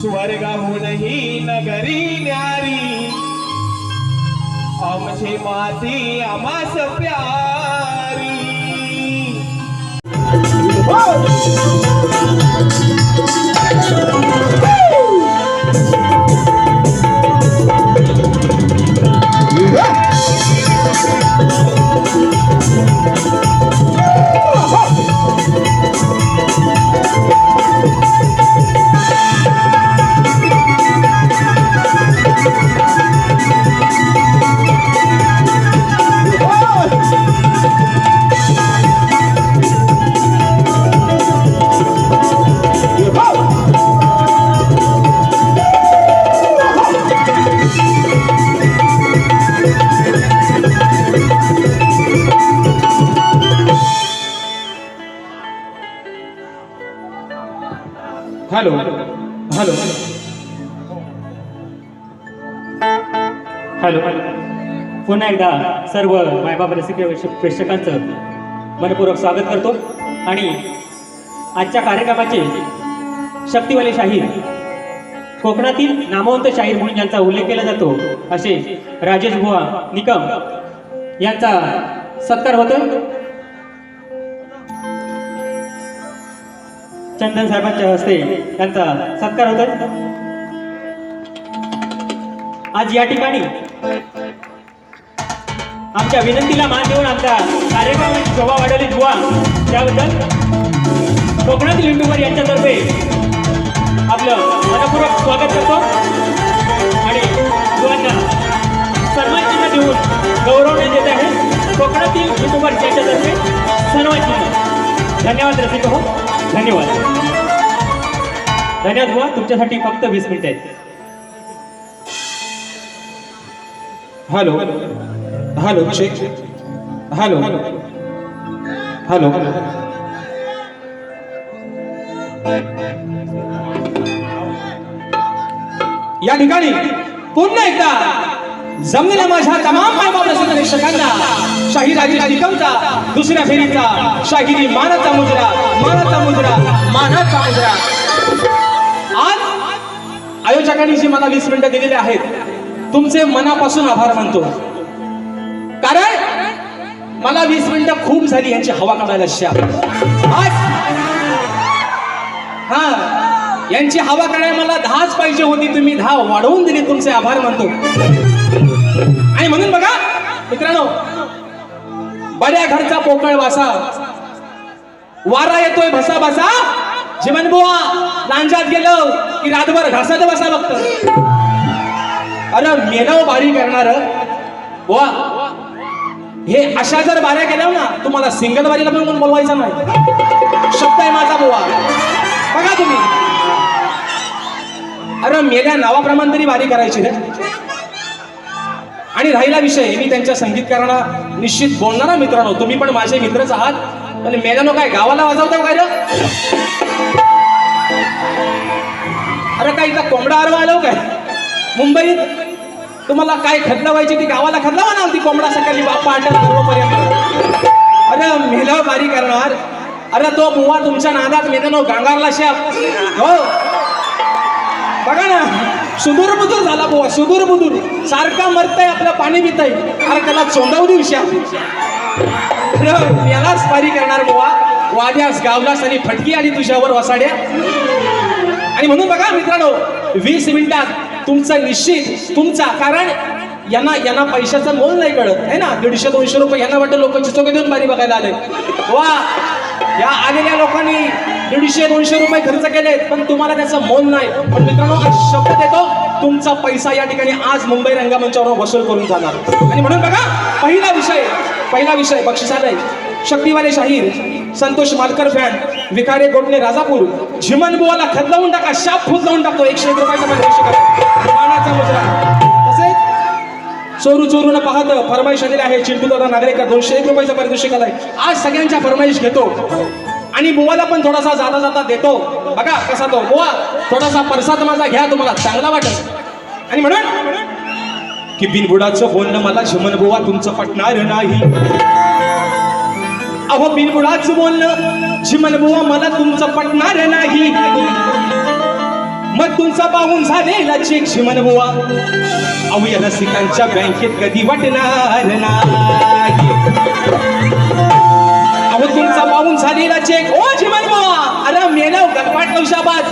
स्वर्गहूनही नगरी न्यारी। आमची माती आमास प्यारी। सर्व मायबाप रसिक प्रेक्षकांचं मनपूर्वक स्वागत करतो. आणि आजच्या कार्यक्रमाचे शक्तिवाले शाहीर कोकणातील नामवंत शाहीर म्हणून ज्यांचा उल्लेख केला जातो असे राजेश बुवा निकम यांचा सत्कार होतो. चंदन साहेबांच्या हस्ते त्यांचा सत्कार होतो. आज या ठिकाणी आमच्या विनंतीला मान देऊन आमचा कार्यक्रमाची शोभा वाढवली दुवा त्याबद्दल कोकणातील युट्यूबर यांच्यातर्फे आपलं मनपूर्वक स्वागत करतो. आणि बुवांना सन्मानचिन्ह देऊन गौरवण्यात येत आहे. कोकणातील युट्यूबर यांच्यातर्फे सन्मानचिन्ह धन्यवाद रसिक हो धन्यवाद. धन्यवाद बुवा तुमच्यासाठी फक्त वीस मिनिट आहेत. Hello. Hello check hello. Hello. या ठिकाणी पुन्हा एकदा जमलेल्या माझ्या तमाम मायबाप प्रेक्षकांना शाही राजेश निकमचा दुसऱ्या फेरीचा शाहिरी मानाचा मुजरा मानाचा मुजरा मानाचा मुजरा. आज आयोजकांनी जी मला वीस मिनिटं दिलेली आहेत तुमचे मनापासून आभार मानतो. मला वीस मिनिटं खूप झाली यांची हवा काढायला शा आज हा. यांची हवा काढायला मला दहाच पाहिजे होती तुम्ही दहा वाढवून दिली तुमचे आभार मानतो. आणि म्हणून बघा मित्रांनो बऱ्या घरचा पोकळ वासा. वारा येतोय भसा भसा. जीवन बुवा लांजात गेलो की रातभर घासत बसा बघत अरे मेनव बारी करणार बुवा. हे अशा जर बाऱ्या केल्या ना तुम्हाला सिंगल बारीला पण कोण बोलवायचं नाही. शब्द आहे माझा बुवा. बघा तुम्ही. अरे मेल्या नावाप्रमाणे तरी बारी करायची रे. आणि राहिला विषय मी त्यांच्या संगीतकारांना निश्चित बोलणारा मित्रांनो. तुम्ही पण माझे मित्रच आहात. आणि मेल्यानो काय गावाला वाजवतो काय अरे काय इथं कोंबडा आरवा आलो हो काय? मुंबईत? तुम्हाला काय खदला व्हायची ती गावाला खदला म्हणा ती कोंबडा सकाळी बाप्पा आणतात पर्यंत अरे मेलं बारी करणार. अरे तो बुवा तुमच्या नादात मेदनो गांगारला शाप. हो. बघा ना सुदूर बुदूर झाला बुवा सुदूर बुदूर. सारखा मरतय आपलं पाणी पितय. अरे त्याला चोंदाव देऊ शाप. यालाच पारी करणार बुवा. वाद्यास गावलास आणि फटकी आली तुझ्यावर वसाड्या आणि म्हणून बघा मित्रांनो वीस मिनिटात तुमचा निश्चित तुमचा कारण यांना यांना पैशाचं मोल नाही कळत आहे ना? दीडशे दोनशे रुपये यांना वाटतं लोक चिचोके देऊन बारी बघायला आले वा! या आलेल्या लोकांनी दीडशे दोनशे रुपये खर्च केलेत पण तुम्हाला त्याचं मोल नाही. पण मित्रांनो आज शब्द देतो तुमचा पैसा या ठिकाणी आज मुंबई रंगमंचावर वसूल करून जाणार. आणि म्हणून बघा पहिला विषय पहिला विषय बक्षिसालय शक्तिवाले शाहीर संतोष मालकर फॅन विकारे गोटणे राजापूर झिमन बुवाला खदलावून टाका शाप फुजलावून टाकतो एकशे एक रुपयाचा पारितोषिक मानाचा मुजरा तसेच चोरू चोरून पाहत फरमाईश आलेली आहे चिंटू दादा नागरेकर दोनशे एक रुपयाचा पारितोषिक आलाय आज सगळ्यांच्या फरमाईश घेतो. आणि बुवाला पण थोडासा जाता जाता देतो. बघा कसा तो बुवा थोडासा प्रसाद माझा घ्या तुम्हाला चांगला वाटत आणि म्हणून की बिनबुडाचं बोलणं मला झिमन बुवा तुमचं पटणार नाही. अहो बिनबुडाचं बोललं झिमन बुवा मला तुमचं पटणार नाही. मग तुमचा पाहून झालेला चेक शिमन बुवा. अहो या रसिकांच्या बँकेत कधी वाटणार नाही. अहो तुमचा पाहून झालेला चेक. ओ चिमन बुवा अरे मेलाव गटपाट नौशाबाद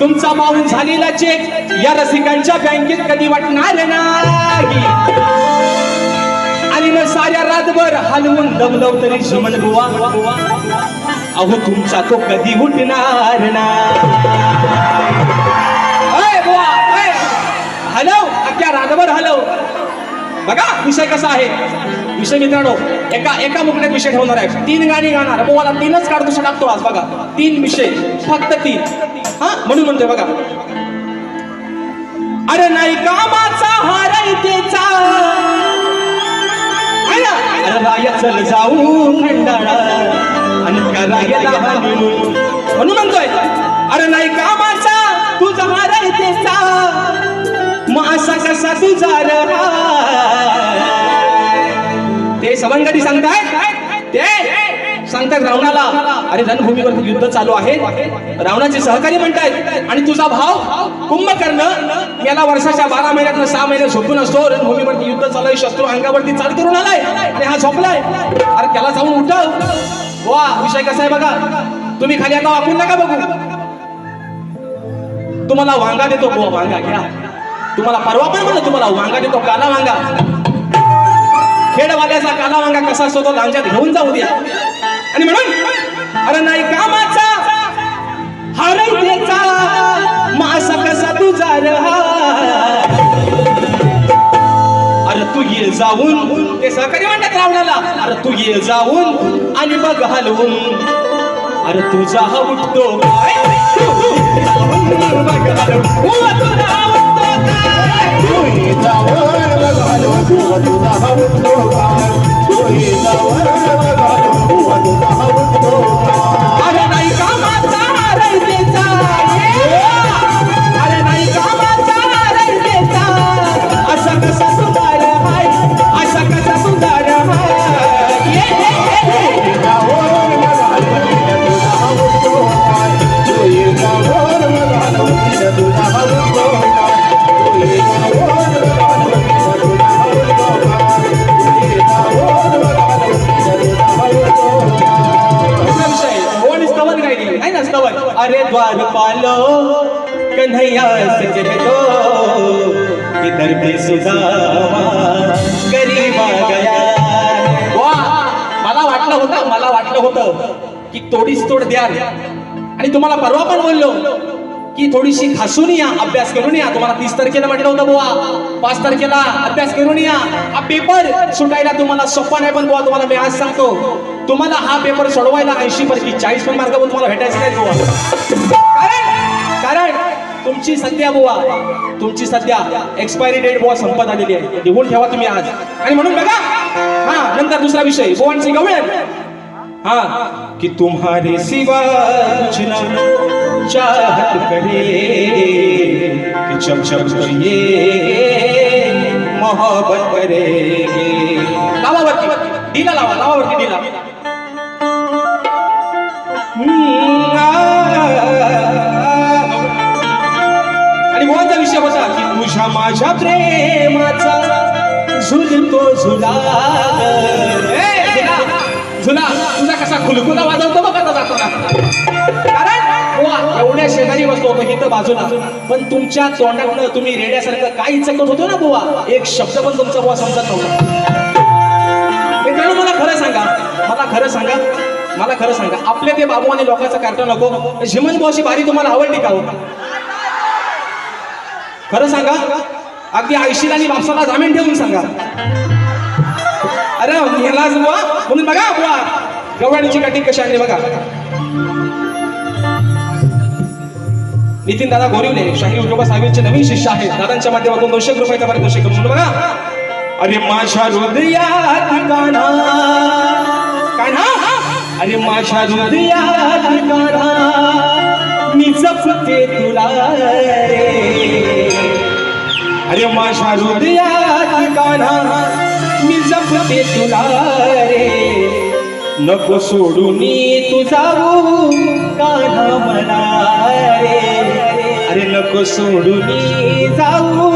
तुमचा पाहून झालेला चेक या रसिकांच्या बँकेत कधी वाटणार नाही. आणि मग साऱ्या रातभर हलवून दमलव तरी शिमन बुवा. अहो तुमचा तो कधी उठणार ना? अय हलव अख्ख्या रातभर हलव. बघा विषय कसा आहे? विषय मित्रांनो एका एका मुकड्यात विषय ठेवणार आहे. तीन गाणी गाणार. मला तीनच काढतो टाकतो आज बघा. तीन विषय फक्त तीन. हा म्हणून म्हणतोय बघा. अरे नाही कामाचा हारायतेचा आया, चल जाऊ खंडाळा. आणि करायला honeymoon. म्हणून. म्हणतोय अरे नाही कामाचा तुझा हारायतेचा मग असा कसा तुझा रहा ते सवंगडी सांगतायत ते सांगतात रावणाला अरे रणभूमीवर युद्ध चालू आहे. रावणाचे सहकारी म्हणतायत आणि तुझा भाव कुंभकर्ण याला वर्षाच्या बारा महिन्यात सहा महिने झोपून असतो. रणभूमीवरती युद्ध चालू आहे शस्त्र अंगावरती चाल करून आलाय आणि हा झोपलाय. अरे त्याला जाऊन उठव. वा विषय कसा आहे बघा? तुम्ही खाली आता वापरू नका बघू. तुम्हाला वांगा देतो. हो, वांगा घ्या. तुम्हाला परवा पण म्हणलं तुम्हाला वांगा देतो. काला वांगा. खेडवाल्याचा काला वांगा कसा असतो तो लांजात घेऊन जाऊ द्या. आणि नाही कामाचा हरयतेचा मासा कसा तुझा अरे तू ये जाऊन ते सहकारी म्हणतात रावणाला अरे तू ये जाऊन आणि बघ हलवून. अरे तुझा हा उठतो. तू तुझा हा उठतो अरे नाही कामाचा रयतेचा वाटलं मला वाटलं होतं की तोडीस तोड द्या आणि तुम्हाला परवा पण बोललो की थोडीशी खासून या अभ्यास करून या. तुम्हाला तीस तारखेला म्हटलं होतं बुवा. पाच तारखेला अभ्यास करून या. हा पेपर सुटायला तुम्हाला सोपा नाही पण बुवा तुम्हाला मी आज सांगतो. तुम्हाला हा पेपर सोडवायला ऐंशी पैकी चाळीस पण मार्क पण तुम्हाला भेटायचं नाही बुवा. कारण कारण तुमची सध्या बुवा तुमची सध्या एक्सपायरी डेट बुवा संपत आलेली आहे. लिहून ठेवा तुम्ही आज. आणि म्हणून बघा हा नंतर दुसरा विषय. बुवांची गवळण. हाँ कि तुम्हारे सिवा कुछ न चाहत करे। कि चम चम तो ये मोहब्बत करेगे। लावावरती डीला लावा लावावरती डीला। आणि मोहनचा विषय होता की तुझ्या माझ्या प्रेमाचा झुलतो झुला। जुना तुझा कसा खुलकुला वाजवतो बघ आता जातो कारण एवढ्या शेजारी बसतो होतो इथं बाजूला. पण तुमच्या तोंडातनं तुम्ही रेड्यासारखं काही चकत होतो ना बुवा? एक शब्द पण तुमचा बुवा समजत नव्हता. मित्रांनो मला? खरं सांगा. मला खरं सांगा. मला खरं सांगा. आपल्या ते बाबू आणि लोकांचा कार्टून नको. झिमन बुवाची बारी तुम्हाला आवडली का हो? खरं सांगा. अगदी आयशील आणि बापसाला जामीन ठेवून सांगा. अरे मेलाच बुवा म्हणून बघा बुवा गवळणीची कटिंग कशी आणली बघा. नितीन दादा गोरिवले शाही उद्योगा साहेबांचे नवीन शिष्य आहेत. दादांच्या माध्यमातून दोनशे रुपयाचा पारितोषिक म्हणून बघा. अरे माझ्या हृदयात कान्हा. कान्हा? अरे माझ्या हृदयात कान्हा. मी जपते तुला अरे माझ्या हृदयात कान्हा. मी जपते तुला रे. नको सोडून तुझा जाऊ कान्हा मला रे. अरे नको सोडून जाऊ.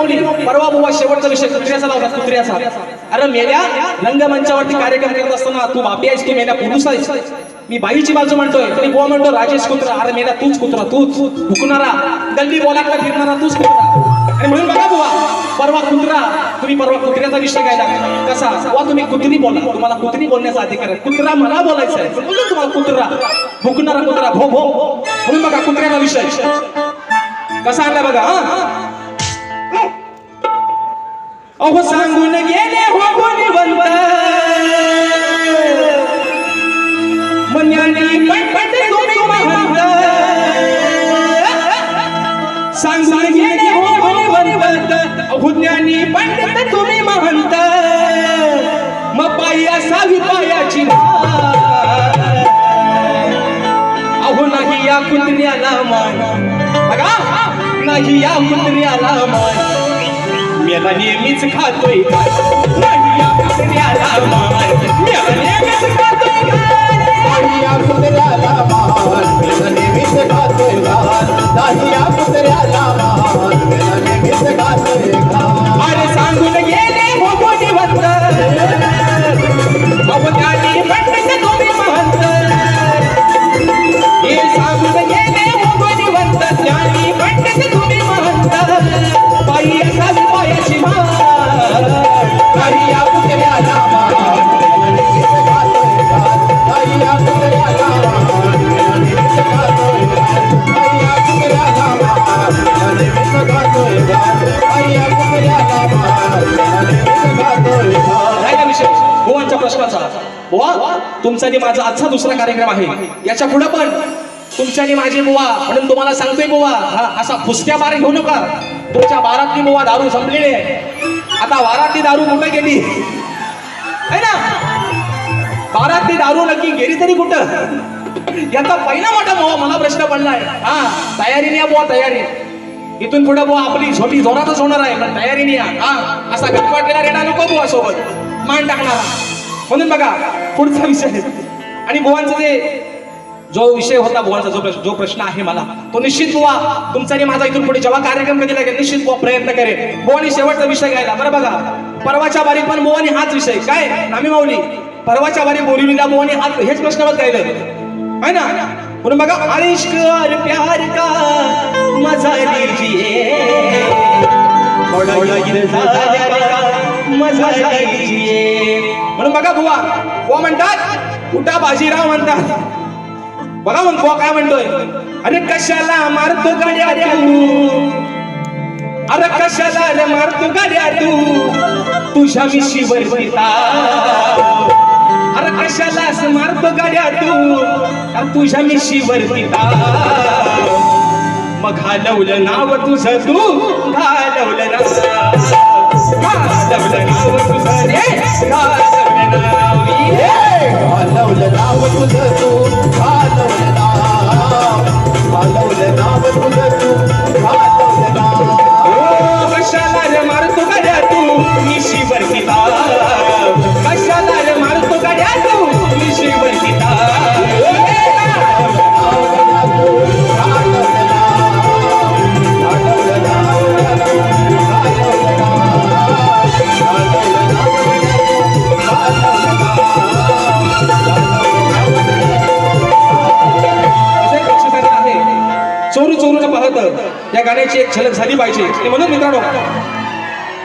मौली परवा बुवा शेवटचा विषय कुत्र्याचा लावला कुत्र्याचा. अरे मेल्या रंगमंचावरती कार्यक्रम करत असताना तू बापी आहेस तू मेल्या पुरुष आहेस? मी बाईची बाजू म्हणतोय तरी बुवा म्हणतो राजेश कुत्रा. अरे मेल्या तूच कुत्रा तूच. हुकणारा. गल्ली बोलाकडे फिरणारा तूच कुत्रा. आणि म्हणून बघा बुवा परवा कुत्रा. तुम्ही परवा कुत्र्याचा विषय घ्यायला. कसा? वा तुम्ही कुत्री बोला. तुम्हाला कुत्री बोलण्याचा अधिकार आहे. कुत्रा मला बोलायचं आहे. तुम्हाला कुत्रा. भुकणारा कुत्रा. भो भो. म्हणून बघा कुत्र्याचा विषय. कसा आणला बघा हा? अहो सांगून गेले हो गुणवंत मन्यानी पटपट महंत सांगून गेले हो अहो ज्ञानी पंडित तुम्ही महंत मग पायाची अहो नाही या कुत्र्याला मान नाही या मान मेला नेहमीच खातोय घाण. नाही या कुत्र्याला मान मेला नेहमीच खातोय. नाही या कुत्र्याला मान मेला नेहमीच खातोय नाही या कुत्र्याला मान मेला नेहमीच खातोय अरे सांगून गेले हो तुम्ही महंत माझा आजचा दुसरा कार्यक्रम आहे. याच्यापुढे पण तुमच्याने माझे माझी बुवा म्हणून तुम्हाला सांगतोय बुवा हा असा फुसक्या बार घेऊ नका. तुमच्या बारातली बुवा दारू संपलेली आहे. आता वारातली दारू कुठं गेली? है ना? बारातली दारू नक्की गेली तरी कुठं? याचा पहिला मोठा बुवा मला प्रश्न पडलाय. हा तयारीने या बुवा तयारी. इथून पुढे बुवा आपली झोटी जोरातच होणार आहे पण तयारीने या हा असा गटवाटलेला रेडा नको बुवा सोबत. मान टाकणार. म्हणून बघा पुढचा विषय. आणि बुवांचं जे जो विषय होता बुवांचा जो प्रश्न जो प्रश्न आहे मला तो निश्चित बुवा तुमचा आणि माझा इथून पुढे जेव्हा कार्यक्रम कधी लागेल निश्चित बुवा प्रयत्न करेल बुवानी शेवटचा विषय घ्यायला बरं बघा. परवाच्या बारीक पण बुवानी हाच विषय काय? नामी माऊली परवाच्या बारीक बोरिवलीला बुवानी हाच हेच प्रश्न होत गायलं है ना? म्हणून बघा आलिश्क और प्यार का मजा लीजिए मजा लीजिए म्हणून बघा बुवा बुवा म्हणतात उठा बाजीराव म्हणतात? बघा म्हणतो काय म्हणतोय? अरे कशाला मारतो गाड्या तू? अरे कशाला रे मारतो गाड्या तू? तुझ्या मिशी पिता. अरे कशाला असं मारतो गाड्या तू? तुझ्या मिशी पिता. मग घालवलं नाव तुझं तू? घालवलं ना घालवलं नाव तुझं रे घालवलं नाव ये. घालवलं नाव तुझं तू घालवलं नाव घालवलं नाव तुझं तू घालवलं नाव ओ, कशाला रे मारतो गाड्या तू मिशीवर पिता कशाला या गाण्याची एक झलक झाली पाहिजे. आणि म्हणून मित्रांनो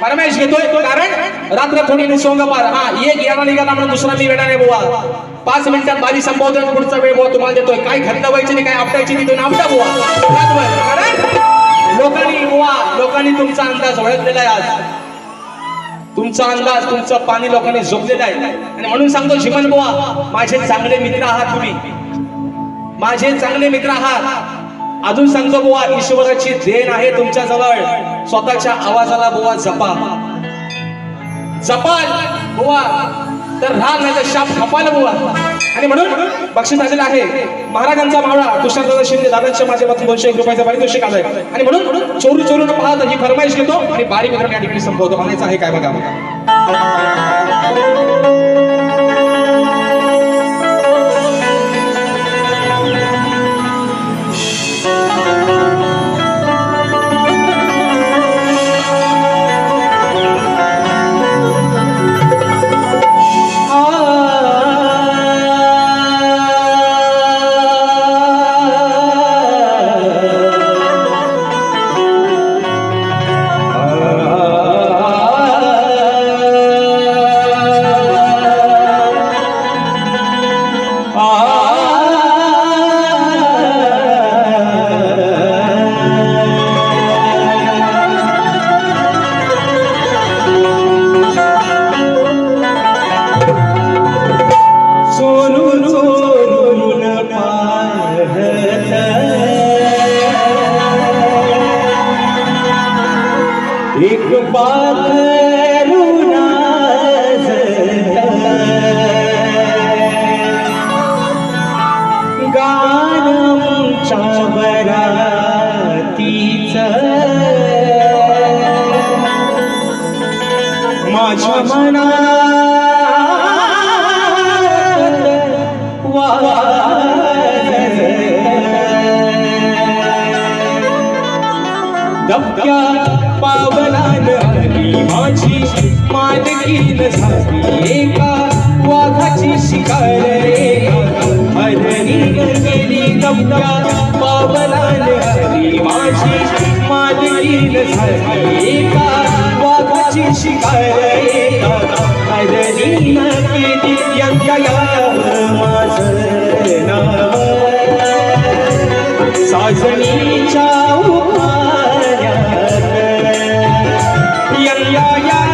परमेश घेतोय कारण रात्र थोडी निसोंग पार. हा एक याला निघाला म्हणून दुसरा मी वेळा नाही बुवा. पाच मिनिटात बाजी संबोधन पुढचा वेळ बुवा तुम्हाला देतोय. काय घातलं व्हायची नाही काय आपटायची नाही तुम्ही आपटा बुवा. रातभर. कारण लोकांनी बुवा लोकांनी तुमचा अंदाज ओळखलेला आहे आज. तुमचा अंदाज तुमचं पाणी लोकांनी झोपलेलं आहे. आणि म्हणून सांगतो शिमन बुवा माझे चांगले मित्र आहात तुम्ही. माझे चांगले मित्र आहात. अजून सांगतो बुवा ईश्वराची देण आहे तुमच्या जवळ स्वतःच्या आवाजाला बुवा जपा. जपाल बुवा. तर राग नाही तर शाप खपाल बुवा. आणि म्हणून बक्षीस आलेलं आहे. महाराजांचा मावळा तुषारदादा शिंदे दादांच्या माध्यमातून दोनशे एक रुपयाचा पारितोषिक आलाय. आणि म्हणून चोरू चोरून पाहत ही फरमाईश घेतो आणि बारीक मित्रांनी या ठिकाणी संपवतो. म्हणायचं आहे काय बघा बघा. वाज. दबक्या पावलान आली माझी मानकीन झाली एका वाघाची शिकार एका गेली दबक्या पावलान आली माझी मानकीन झाली एका वाघाची शिकार गेली माझं नाव. साजणीच्या उभाऱ्यात yeah, yeah, yeah.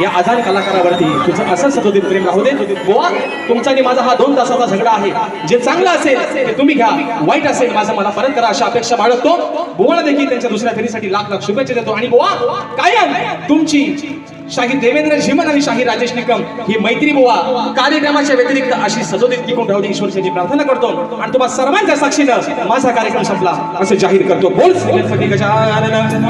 या आजान कलाकारावरती तुझं असं सदोदित प्रेम राहू दे. गोवा तुमचा आणि माझा हा दोन तासाचा झगडा आहे. जे चांगलं असेल ते तुम्ही घ्या. वाईट असेल माझं मला परत करा अशा अपेक्षा बाळगतो. गोवाला देखील त्यांच्या दुसऱ्या फेरीसाठी लाख लाख शुभेच्छा देतो. आणि गोवा कायम तुमची शाही देवेंद्र झिमन आणि शाही राजेश निकम ही मैत्री बोवा. कार्यक्रमाच्या व्यतिरिक्त अशी सजोदित टिकून राहू दे. ईश्वरची प्रार्थना करतो. आणि तुम्हाला सर्वांच्या साक्षीनं माझा कार्यक्रम संपला. असं जाहीर करतो. बोल. श्रीगणपती गजानन